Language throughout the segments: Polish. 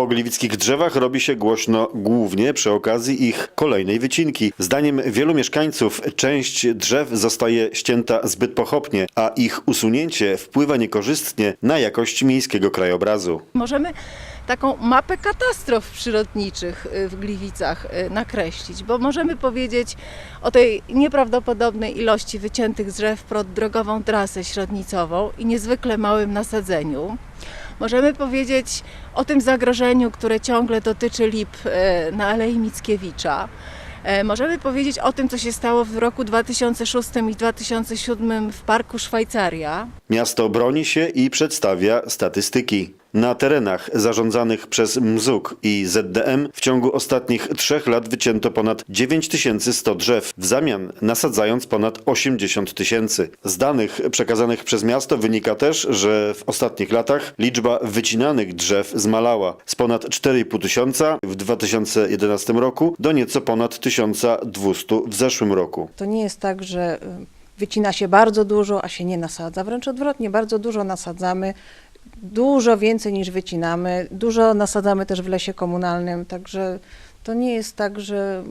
O gliwickich drzewach robi się głośno głównie przy okazji ich kolejnej wycinki. Zdaniem wielu mieszkańców część drzew zostaje ścięta zbyt pochopnie, a ich usunięcie wpływa niekorzystnie na jakość miejskiego krajobrazu. Możemy taką mapę katastrof przyrodniczych y, w Gliwicach y, nakreślić, bo możemy powiedzieć o tej nieprawdopodobnej ilości wyciętych drzew pod drogową trasę środnicową i niezwykle małym nasadzeniu. Możemy powiedzieć o tym zagrożeniu, które ciągle dotyczy lip y, na Alei Mickiewicza. E, Możemy powiedzieć o tym, co się stało w roku 2006 i 2007 w Parku Szwajcaria. Miasto broni się i przedstawia statystyki. Na terenach zarządzanych przez MZUK i ZDM w ciągu ostatnich trzech lat wycięto ponad 9100 drzew, w zamian nasadzając ponad 80 tysięcy. Z danych przekazanych przez miasto wynika też, że w ostatnich latach liczba wycinanych drzew zmalała z ponad 4,5 tysiąca w 2011 roku do nieco ponad 1200 w zeszłym roku. To nie jest tak, że y, wycina się bardzo dużo, a się nie nasadza. Wręcz odwrotnie, bardzo dużo nasadzamy, dużo więcej niż wycinamy. Dużo nasadzamy też w lesie komunalnym, także to nie jest tak, że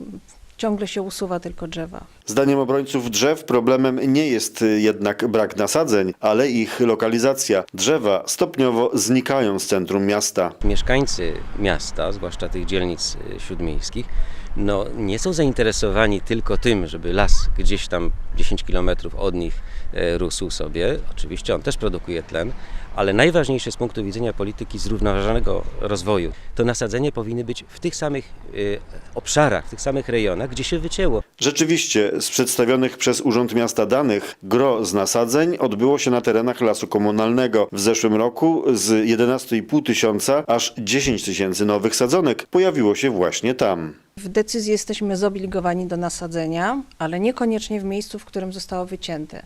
ciągle się usuwa tylko drzewa. Zdaniem obrońców drzew problemem nie jest jednak brak nasadzeń, ale ich lokalizacja. Drzewa stopniowo znikają z centrum miasta. Mieszkańcy miasta, zwłaszcza tych dzielnic y, śródmiejskich, no, nie są zainteresowani tylko tym, żeby las gdzieś tam 10 km od nich e, rósł sobie. Oczywiście on też produkuje tlen, ale najważniejsze z punktu widzenia polityki zrównoważonego rozwoju, to nasadzenie powinny być w tych samych y, obszarach, w tych samych rejonach, gdzie się wycięło. Rzeczywiście, z przedstawionych przez Urząd Miasta danych, gro z nasadzeń odbyło się na terenach lasu komunalnego. W zeszłym roku z 11,5 tysiąca aż 10 tysięcy nowych sadzonek pojawiło się właśnie tam. W decyzji jesteśmy zobligowani do nasadzenia, ale niekoniecznie w miejscu, w którym zostało wycięte.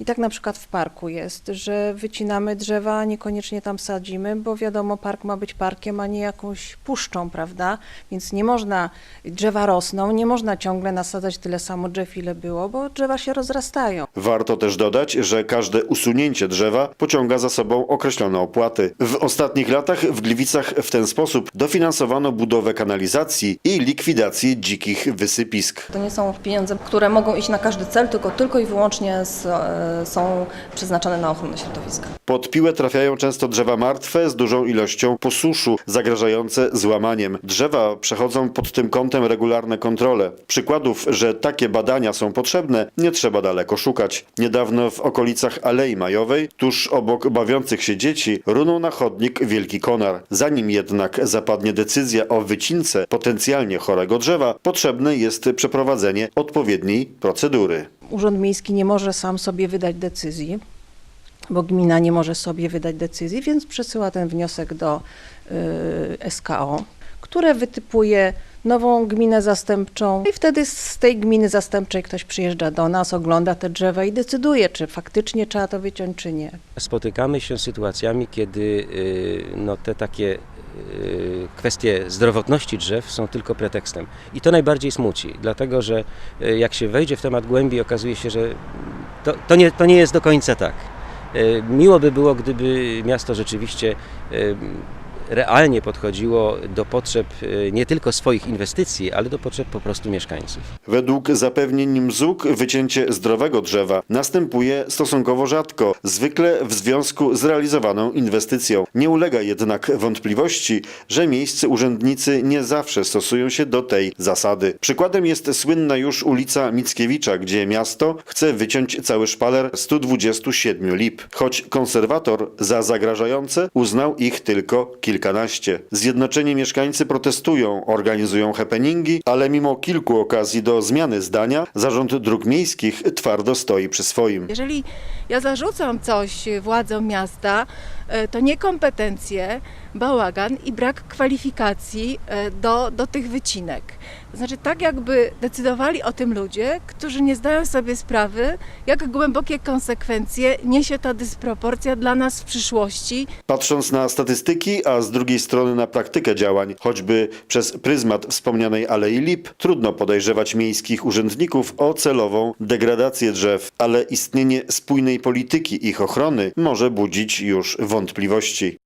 I tak na przykład w parku jest, że wycinamy drzewa, a niekoniecznie tam sadzimy, bo wiadomo, park ma być parkiem, a nie jakąś puszczą, prawda? Więc nie można, drzewa rosną, nie można ciągle nasadzać tyle samo drzew, ile było, bo drzewa się rozrastają. Warto też dodać, że każde usunięcie drzewa pociąga za sobą określone opłaty. W ostatnich latach w Gliwicach w ten sposób dofinansowano budowę kanalizacji i likwidację dzikich wysypisk. To nie są pieniądze, które mogą iść na każdy cel, tylko tylko i wyłącznie z, e, są przeznaczone na ochronę środowiska. Pod piłę trafiają często drzewa martwe z dużą ilością posuszu, zagrażające złamaniem. Drzewa przechodzą pod tym kątem regularne kontrole. Przykładów, że takie badania są potrzebne, nie trzeba daleko szukać. Niedawno w okolicach Alei Majowej, tuż obok bawiących się dzieci, runął na chodnik wielki konar. Zanim jednak zapadnie decyzja o wycince potencjalnie chorego drzewa, potrzebne jest przeprowadzenie odpowiedniej procedury. Urząd Miejski nie może sam sobie wydać decyzji, bo gmina nie może sobie wydać decyzji, więc przesyła ten wniosek do y, SKO, które wytypuje nową gminę zastępczą i wtedy z tej gminy zastępczej ktoś przyjeżdża do nas, ogląda te drzewa i decyduje, czy faktycznie trzeba to wyciąć, czy nie. Spotykamy się z sytuacjami, kiedy y, no, te takie kwestie zdrowotności drzew są tylko pretekstem. I to najbardziej smuci, dlatego że y, jak się wejdzie w temat głębiej, okazuje się, że to, to, nie, to nie jest do końca tak. Y, Miło by było, gdyby miasto rzeczywiście y, realnie podchodziło do potrzeb y, nie tylko swoich inwestycji, ale do potrzeb po prostu mieszkańców. Według zapewnień MZUK wycięcie zdrowego drzewa następuje stosunkowo rzadko, zwykle w związku z realizowaną inwestycją. Nie ulega jednak wątpliwości, że miejscy urzędnicy nie zawsze stosują się do tej zasady. Przykładem jest słynna już ulica Mickiewicza, gdzie miasto chce wyciąć cały szpaler 127 lip, choć konserwator za zagrażające uznał ich tylko kilkanaście. Zjednoczeni mieszkańcy protestują, organizują happeningi, ale mimo kilku okazji do zmiany zdania, Zarząd Dróg Miejskich twardo stoi przy swoim. Jeżeli ja zarzucam coś władzom miasta, e, to niekompetencje, bałagan i brak kwalifikacji e, do, do tych wycinek. To znaczy tak jakby decydowali o tym ludzie, którzy nie zdają sobie sprawy, jak głębokie konsekwencje niesie ta dysproporcja dla nas w przyszłości. Patrząc na statystyki, a z drugiej strony na praktykę działań, choćby przez pryzmat wspomnianej Alei Lip, trudno podejrzewać miejskich urzędników o celową degradację drzew, ale istnienie spójnej polityki ich ochrony może budzić już wątpliwości.